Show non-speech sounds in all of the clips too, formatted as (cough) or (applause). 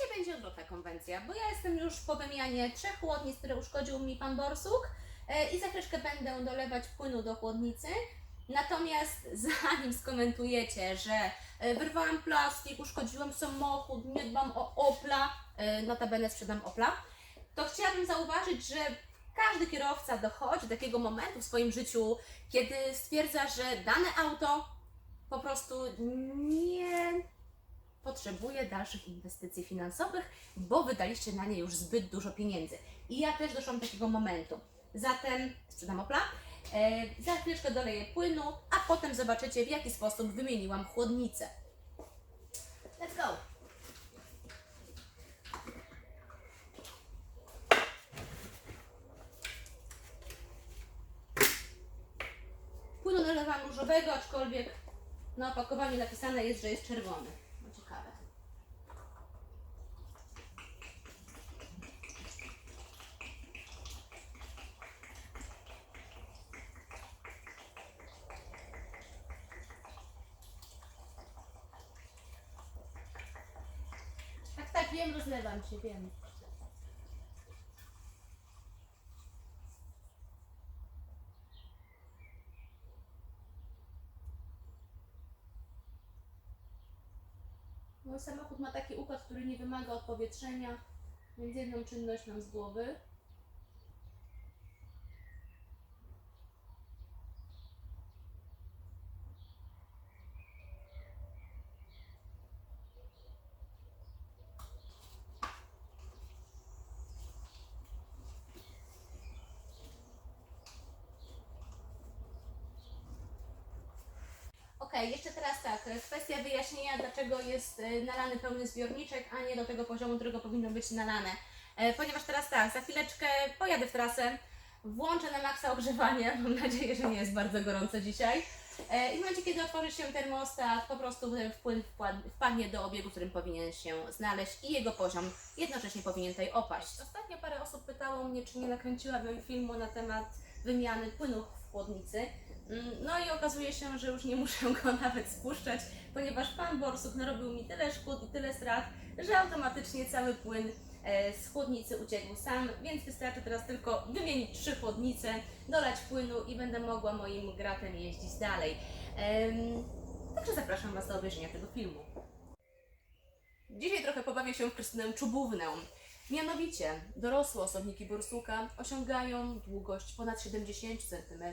dzisiaj będzie odwrotna konwencja, bo ja jestem już po wymianie trzech chłodnic, które uszkodził mi pan Borsuk e, i za chwileczkę będę dolewać płynu do chłodnicy. Natomiast (laughs) zanim skomentujecie, że e, wyrwałam plastik, uszkodziłem samochód, nie dbam o Opla, e, notabene sprzedam Opla, to chciałabym zauważyć, że każdy kierowca dochodzi do takiego momentu w swoim życiu, kiedy stwierdza, że dane auto po prostu nie potrzebuje dalszych inwestycji finansowych, bo wydaliście na nie już zbyt dużo pieniędzy. I ja też doszłam do takiego momentu. Zatem sprzedam Opla, e, za chwileczkę doleję płynu, a potem zobaczycie w jaki sposób wymieniłam chłodnicę. Let's go! Płynu nalewam różowego, aczkolwiek na opakowaniu napisane jest, że jest czerwony. No ciekawe. Tak, wiem, rozlewam się, wiem. Mój samochód ma taki układ, który nie wymaga odpowietrzenia, więc jedną czynność mam z głowy. Okej, jeszcze teraz tak, kwestia wyjaśnienia, dlaczego jest e, nalany pełny zbiorniczek, a nie do tego poziomu, którego powinno być nalane. E, Ponieważ teraz tak, za chwileczkę pojadę w trasę, włączę na maksa ogrzewanie, (laughs) mam nadzieję, że nie jest bardzo gorąco dzisiaj. E, I w momencie, kiedy otworzy się termostat, po prostu ten wpływ wpadnie do obiegu, w którym powinien się znaleźć i jego poziom jednocześnie powinien tutaj opaść. Ostatnio parę osób pytało mnie, czy nie nakręciłabym filmu na temat wymiany płynów w chłodnicy. Mm, No i okazuje się, że już nie muszę go (laughs) nawet spuszczać, ponieważ pan Borsuk narobił mi tyle szkód i tyle strat, że automatycznie cały płyn e, z chłodnicy uciekł sam, więc wystarczy teraz tylko wymienić trzy chłodnice, dolać płynu i będę mogła moim gratem jeździć dalej. Także zapraszam Was do obejrzenia tego filmu. Dzisiaj trochę pobawię się w Krystynę Czubównę. Mianowicie, dorosłe osobniki borsuka osiągają długość ponad 70 cm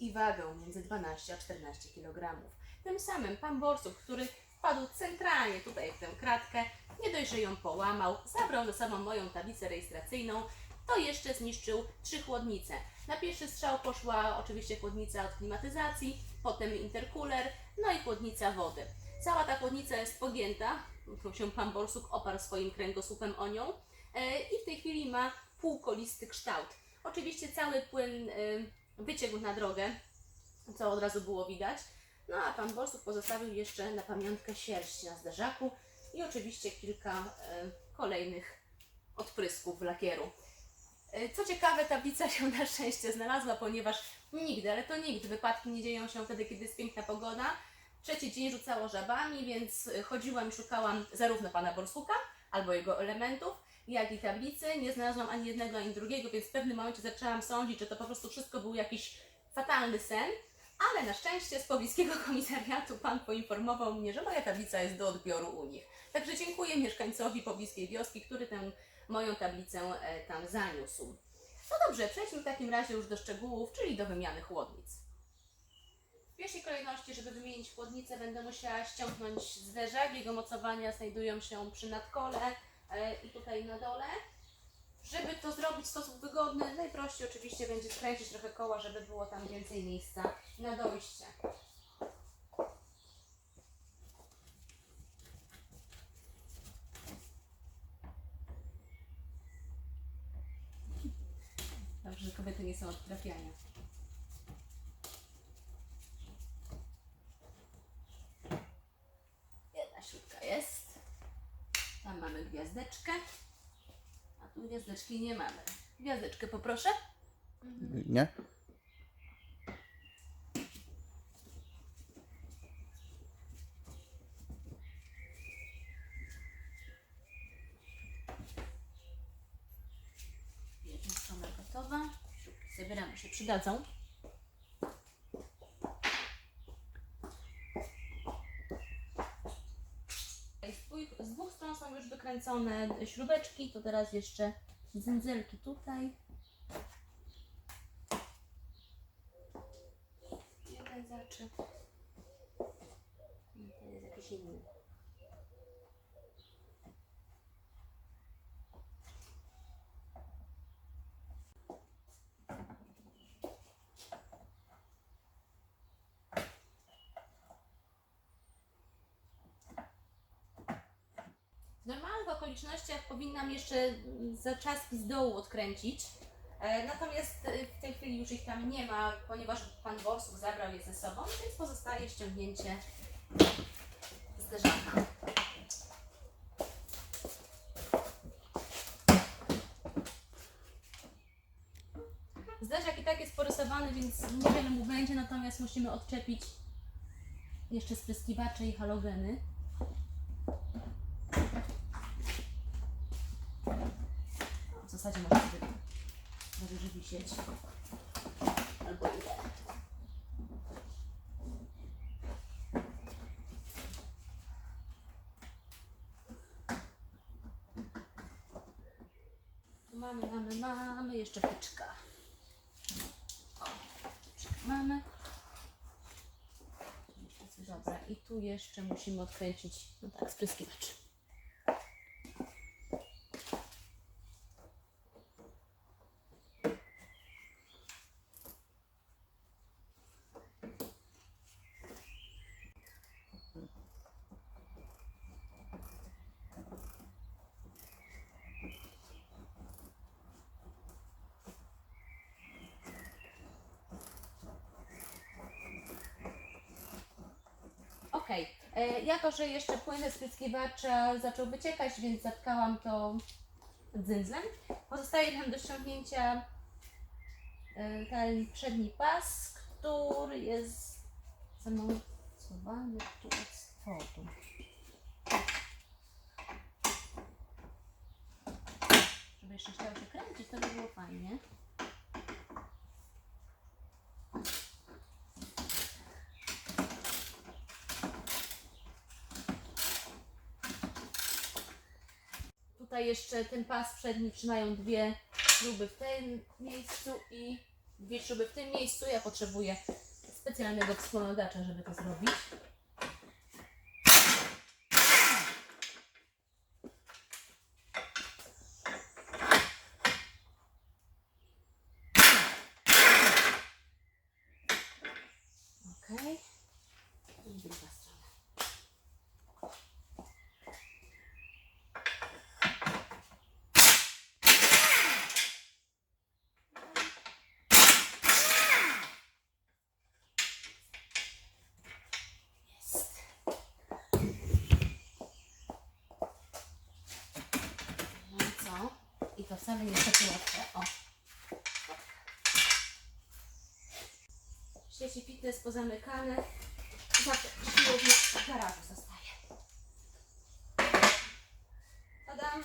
i wagę między 12 a 14 kg. Tym samym pan borsuk, który wpadł centralnie tutaj w tę kratkę, nie dość, że ją połamał, zabrał ze sobą moją tablicę rejestracyjną, to jeszcze zniszczył trzy chłodnice. Na pierwszy strzał poszła oczywiście chłodnica od klimatyzacji, potem intercooler, no i chłodnica wody. Cała ta chłodnica jest pogięta, się pan Borsuk oparł swoim kręgosłupem o nią e, i w tej chwili ma półkolisty kształt. Oczywiście cały płyn e, wyciekł na drogę, co od razu było widać. No a pan Borsuk pozostawił jeszcze na pamiątkę sierść na zderzaku i oczywiście kilka e, kolejnych odprysków lakieru. E, Co ciekawe, tablica się na szczęście znalazła, ponieważ nigdy, ale to nigdy, wypadki nie dzieją się wtedy, kiedy jest piękna pogoda. Trzeci dzień rzucało żabami, więc chodziłam i szukałam zarówno pana Borsuka, albo jego elementów, jak i tablicy. Nie znalazłam ani jednego, ani drugiego, więc w pewnym momencie zaczęłam sądzić, że to po prostu wszystko był jakiś fatalny sen. Ale na szczęście z pobliskiego (laughs) komisariatu pan poinformował mnie, że moja tablica jest do odbioru u nich. Także dziękuję mieszkańcowi pobliskiej wioski, który tę moją tablicę e, tam zaniósł. No dobrze, przejdźmy w takim razie już do szczegółów, czyli do wymiany chłodnic. W pierwszej kolejności, żeby wymienić chłodnicę, będę musiała ściągnąć zderzak. Jego mocowania znajdują się przy nadkole i tutaj na dole. Żeby to zrobić w sposób wygodny, najprościej oczywiście będzie skręcić trochę koła, żeby było tam więcej miejsca na dojście. Dobrze, że kobiety nie są od trafiania. Jedna śrubka jest mamy gwiazdeczkę, a tu gwiazdeczki nie mamy. Gwiazdeczkę poproszę. Mhm. Nie? Jedna strona gotowa. Śrubki zabieramy się, przydadzą. Już wykręcone śrubeczki, to teraz jeszcze dzędzelki tutaj. Jeden zaczep. To jest jakiś inny. W normalnych okolicznościach powinnam jeszcze mm, zaczaski z dołu odkręcić. E, Natomiast e, w tej chwili już ich tam nie ma, ponieważ pan Borsuk zabrał je ze sobą, więc pozostaje ściągnięcie zderzaka. Zderzak i tak jest porysowany, więc niewiele mu będzie, natomiast musimy odczepić jeszcze spryskiwacze i halogeny. W zasadzie można sobie należy wisieć. Albo ile. Mamy, mamy, mamy, jeszcze piczka. O, mamy. Dobra, i tu jeszcze musimy odkręcić, no tak, spryskiwacz. Okej, jako że jeszcze płyn ze spryskiwacza zaczął wyciekać, więc zatkałam to dzyndzlem. Pozostaje nam do ściągnięcia e, ten przedni pas, który jest zamontowany tu od spodu. Żeby jeszcze chciał się kręcić, to by było fajnie. Tutaj jeszcze ten pas przedni trzymają dwie śruby w tym miejscu i dwie śruby w tym miejscu. Ja potrzebuję specjalnego wspomagacza, żeby to zrobić. Okej. I druga strona. Jest. No i co? I to wcale nie jest takie łatwe. O. Sieci fitness pozamykane. Zawsze w garażu zostaje. Tadam.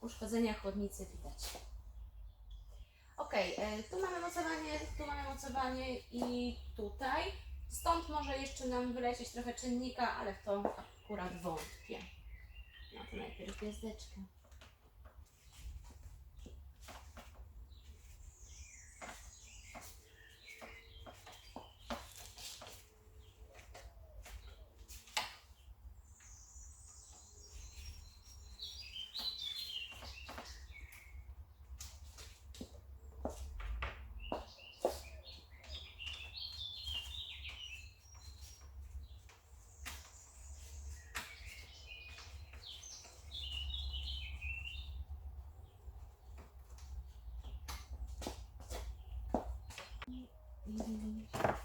Uszkodzenia chłodnicy widać. Ok, tu mamy mocowanie, tu mamy mocowanie i tutaj. Stąd może jeszcze nam wylecieć trochę czynnika, ale w to akurat wątpię. No to najpierw gwiazdeczkę. Mm-hmm.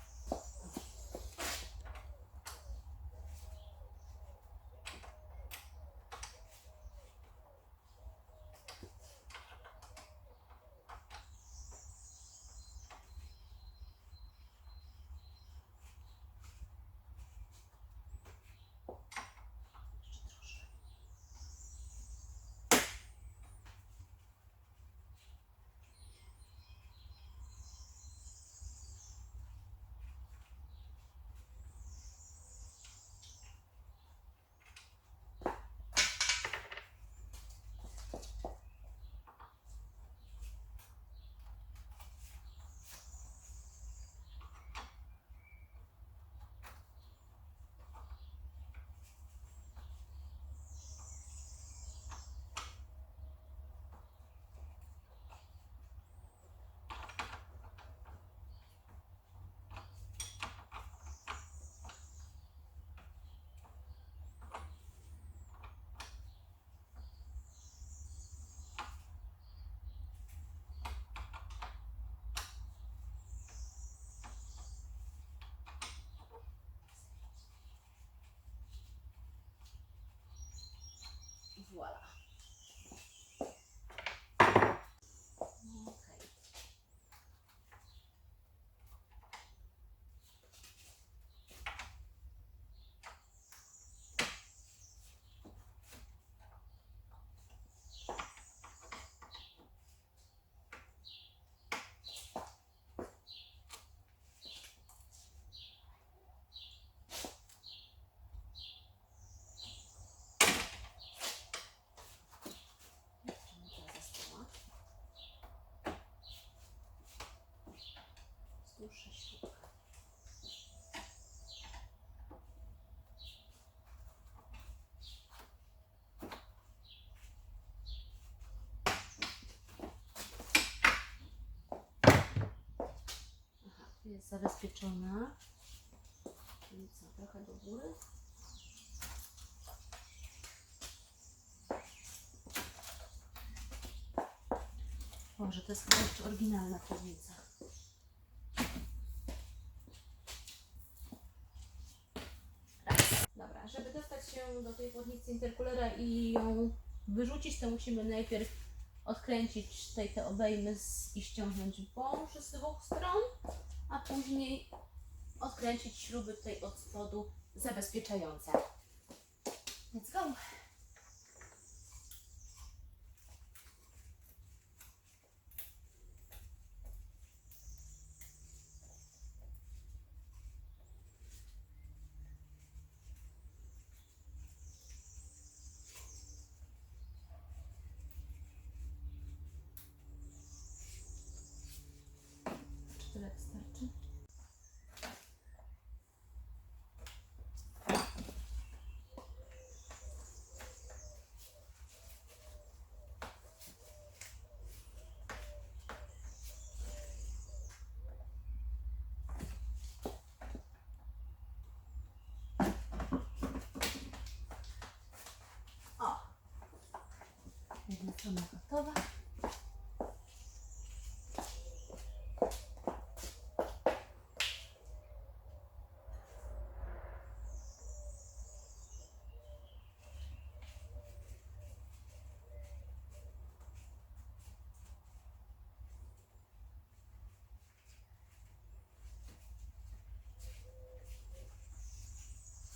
Jest zabezpieczona. Czyli co, trochę do góry. Boże, to jest chyba jeszcze oryginalna. Raz. Dobra, żeby dostać się do tej chłodnicy interkulera i ją wyrzucić, to musimy najpierw odkręcić tutaj te obejmy i ściągnąć wąż z dwóch stron, a później odkręcić śruby tutaj od spodu zabezpieczające. Let's go! Czy tyle wystarczy? O! Jedna strona gotowa.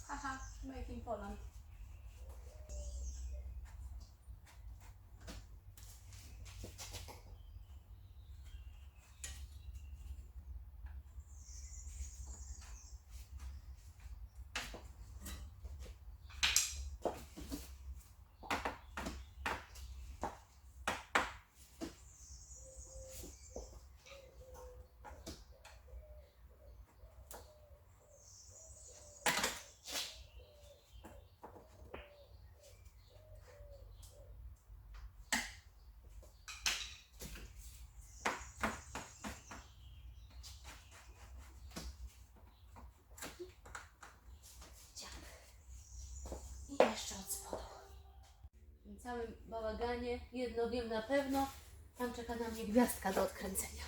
Haha, making Poland. Ciach. Całym bałaganie jedno wiem na pewno, tam czeka na mnie gwiazdka do odkręcenia.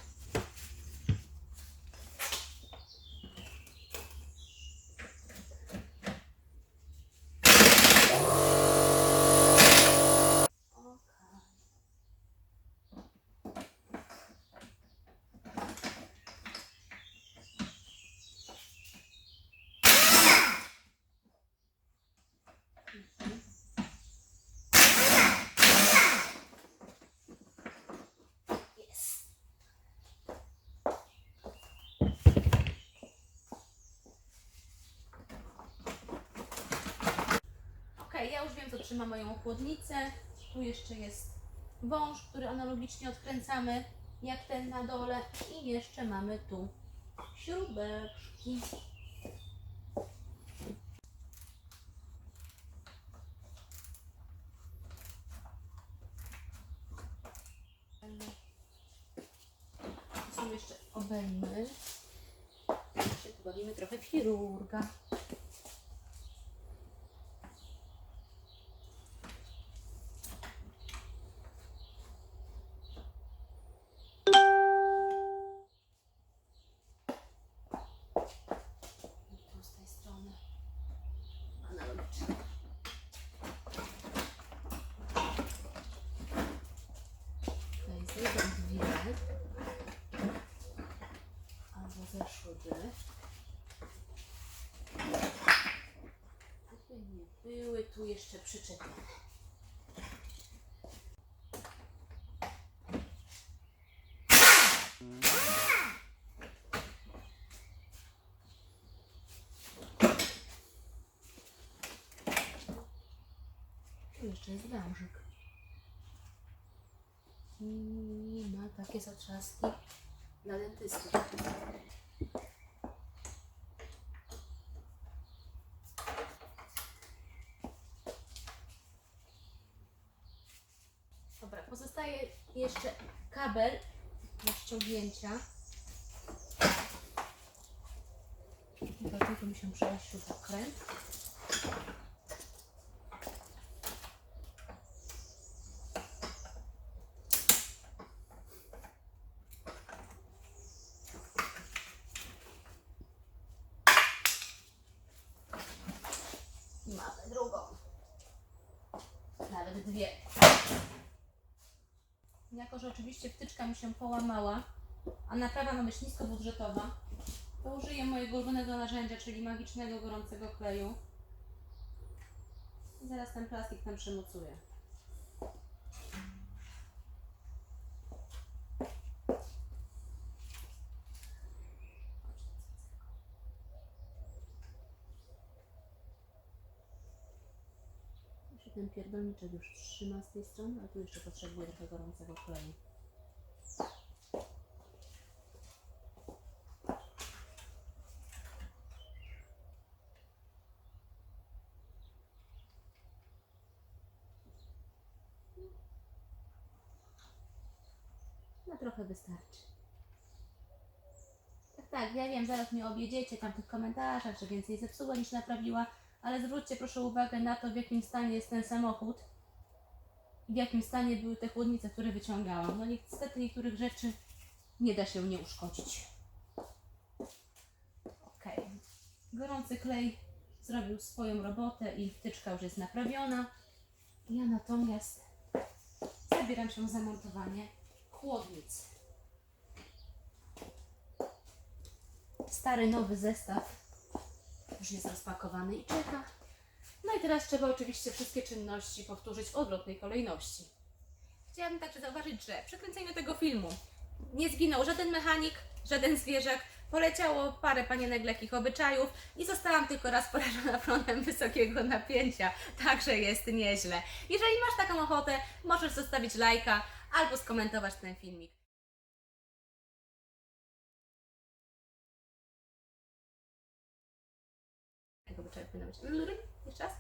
Okej. Jest. Ok, ja już wiem, co trzyma moją chłodnicę. Tu jeszcze jest wąż, który analogicznie odkręcamy, jak ten na dole. I jeszcze mamy tu śrubeczki. Są jeszcze obejmy. Się tu bawimy trochę w chirurga. I tu z tej strony analogicznie. Przyczepione. Tu jeszcze jest wężyk. I ma takie zatrzaski dla dentysty. Dobra, pozostaje jeszcze kabel do ściągnięcia. Do tego mi się przejść śrubokręt. I mamy drugą. Nawet dwie. Jako, że oczywiście wtyczka mi się połamała, a naprawa ma być niskobudżetowa, to użyję mojego ulubionego narzędzia, czyli magicznego gorącego kleju. I zaraz ten plastik tam przymocuję. Ten pierdolniczek już trzyma z tej strony, a tu jeszcze potrzebuję trochę gorącego kleju. No trochę wystarczy. Tak, tak, ja wiem, zaraz mnie objedziecie tam w tych komentarzach, że więcej zepsuła niż naprawiła, ale zwróćcie proszę uwagę na to, w jakim stanie jest ten samochód i w jakim stanie były te chłodnice, które wyciągałam. No niestety niektórych rzeczy nie da się nie uszkodzić. Ok. Gorący klej zrobił swoją robotę i wtyczka już jest naprawiona. Ja natomiast zabieram się za montowanie chłodnic. Stary, nowy zestaw już jest rozpakowany i czeka. No i teraz trzeba oczywiście wszystkie czynności powtórzyć w odwrotnej kolejności. Chciałabym także zauważyć, że przy kręceniu tego filmu nie zginął żaden mechanik, żaden zwierzak. Poleciało parę panienek lekkich obyczajów i zostałam tylko raz porażona prądem wysokiego napięcia, także jest nieźle. Jeżeli masz taką ochotę, możesz zostawić lajka albo skomentować ten filmik. Tego obyczaju powinno być. Jeszcze raz?